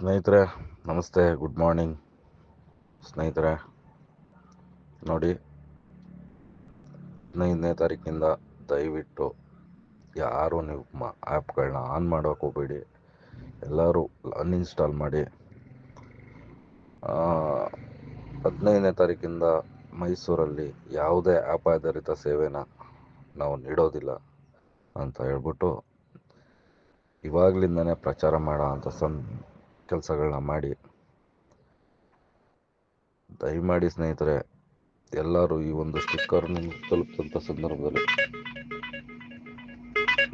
ಸ್ನೇಹಿತರೆ, ನಮಸ್ತೆ good morning ಸ್ನೇಹಿತರೆ, ನೋಡಿ, ಹದಿನೈದನೇ ತಾರೀಕಿಂದ ದಯವಿಟ್ಟು ಯಾರು ನೀವು ಆ್ಯಪ್ಗಳನ್ನ ಆನ್ ಮಾಡೋಕೆ ಹೋಗ್ಬೇಡಿ. ಎಲ್ಲರೂ ಅನ್ಇನ್ಸ್ಟಾಲ್ ಮಾಡಿ. ಹದಿನೈದನೇ ತಾರೀಕಿಂದ ಮೈಸೂರಲ್ಲಿ ಯಾವುದೇ ಆ್ಯಪ್ ಆಧಾರಿತ ಸೇವೆನ ನಾವು ನೀಡೋದಿಲ್ಲ ಅಂತ ಹೇಳ್ಬಿಟ್ಟು ಇವಾಗಲಿಂದನೇ ಪ್ರಚಾರ ಮಾಡೋ ಅಂಥ ಸಂ ಕೆಲಸಗಳನ್ನ ಮಾಡಿ. ದಯಮಾಡಿ ಸ್ನೇಹಿತರೆ, ಎಲ್ಲರೂ ಈ ಒಂದು ಸ್ಟಿಕ್ಕರ್ ನಿಮ್ಗೆ ತಲುಪಿದಂಥ ಸಂದರ್ಭದಲ್ಲಿ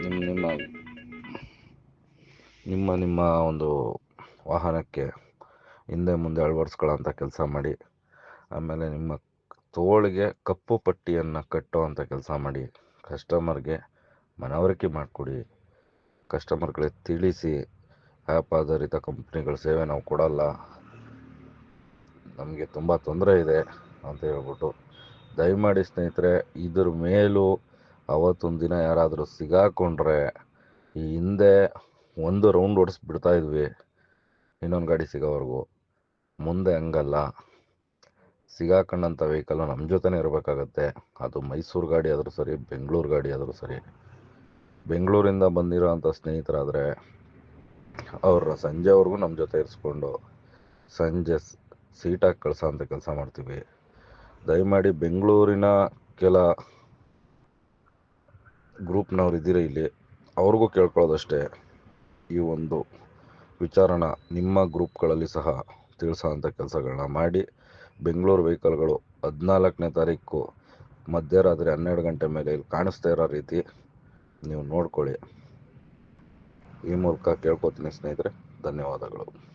ನಿಮ್ಮ ನಿಮ್ಮ ನಿಮ್ಮ ನಿಮ್ಮ ಒಂದು ವಾಹನಕ್ಕೆ ಹಿಂದೆ ಮುಂದೆ ಅಳವಡಿಸ್ಕೊಳ್ಳೋಂಥ ಕೆಲಸ ಮಾಡಿ, ಆಮೇಲೆ ನಿಮ್ಮ ತೋಳಿಗೆ ಕಪ್ಪು ಪಟ್ಟಿಯನ್ನು ಕಟ್ಟುವಂಥ ಕೆಲಸ ಮಾಡಿ ಕಸ್ಟಮರ್ಗೆ ಮನವರಿಕೆ ಮಾಡಿಕೊಡಿ ಕಸ್ಟಮರ್ಗಳಿಗೆ ತಿಳಿಸಿ ಆ್ಯಪ್ ಆಧಾರಿತ ಕಂಪ್ನಿಗಳ ಸೇವೆ ನಾವು ಕೊಡಲ್ಲ. ನಮಗೆ ತುಂಬ ತೊಂದರೆ ಇದೆ ಅಂತ ಹೇಳ್ಬಿಟ್ಟು. ದಯಮಾಡಿ ಸ್ನೇಹಿತರೆ, ಇದ್ರ ಮೇಲೂ ಅವತ್ತೊಂದು ದಿನ ಯಾರಾದರೂ ಸಿಗಾಕೊಂಡ್ರೆ, ಈ ಹಿಂದೆ ಒಂದು ರೌಂಡ್ ಓಡಿಸ್ಬಿಡ್ತಾ ಇದ್ವಿ. ಇನ್ನೊಂದು ಗಾಡಿ ಸಿಗೋವರೆಗೂ. ಮುಂದೆ ಹಂಗಲ್ಲ. ಸಿಗಾಕೊಂಡಂಥ ವೆಹಿಕಲ್ಲು ನಮ್ಮ ಜೊತೆನೇ ಇರಬೇಕಾಗತ್ತೆ. ಅದು ಮೈಸೂರು ಗಾಡಿ ಆದರೂ ಸರಿ, ಬೆಂಗಳೂರು ಗಾಡಿ ಆದರೂ ಸರಿ. ಬೆಂಗಳೂರಿಂದ ಬಂದಿರೋ ಅಂಥ ಸ್ನೇಹಿತರಾದರೆ ಅವ್ರ ಸಂಜೆವರೆಗೂ ನಮ್ಮ ಜೊತೆ ಇರಿಸ್ಕೊಂಡು ಸಂಜೆ ಸೀಟಾಗಿ ಕಳ್ಸೋ ಅಂತ ಕೆಲಸ ಮಾಡ್ತೀವಿ. ದಯಮಾಡಿ ಬೆಂಗಳೂರಿನ ಕೆಲ ಗ್ರೂಪ್ನವ್ರು ಇದ್ದೀರ ಇಲ್ಲಿ, ಅವ್ರಿಗೂ ಕೇಳ್ಕೊಳ್ಳೋದಷ್ಟೇ ಈ ಒಂದು ವಿಚಾರನ ನಿಮ್ಮ ಗ್ರೂಪ್ಗಳಲ್ಲಿ ಸಹ ತಿಳಿಸೋ ಅಂಥ ಕೆಲಸಗಳನ್ನ ಮಾಡಿ, ಬೆಂಗಳೂರು ವೆಹಿಕಲ್ಗಳು ಹದಿನಾಲ್ಕನೇ ತಾರೀಕು ಮಧ್ಯರಾತ್ರಿ ಹನ್ನೆರಡು ಗಂಟೆ ಮೇಲೆ ಇಲ್ಲಿ ಕಾಣಿಸ್ತಾ ಇರೋ ರೀತಿ ನೀವು ನೋಡ್ಕೊಳ್ಳಿ. ಈ ಮೂಲಕ ಕೇಳ್ಕೊತೀನಿ ಸ್ನೇಹಿತರೆ. ಧನ್ಯವಾದಗಳು.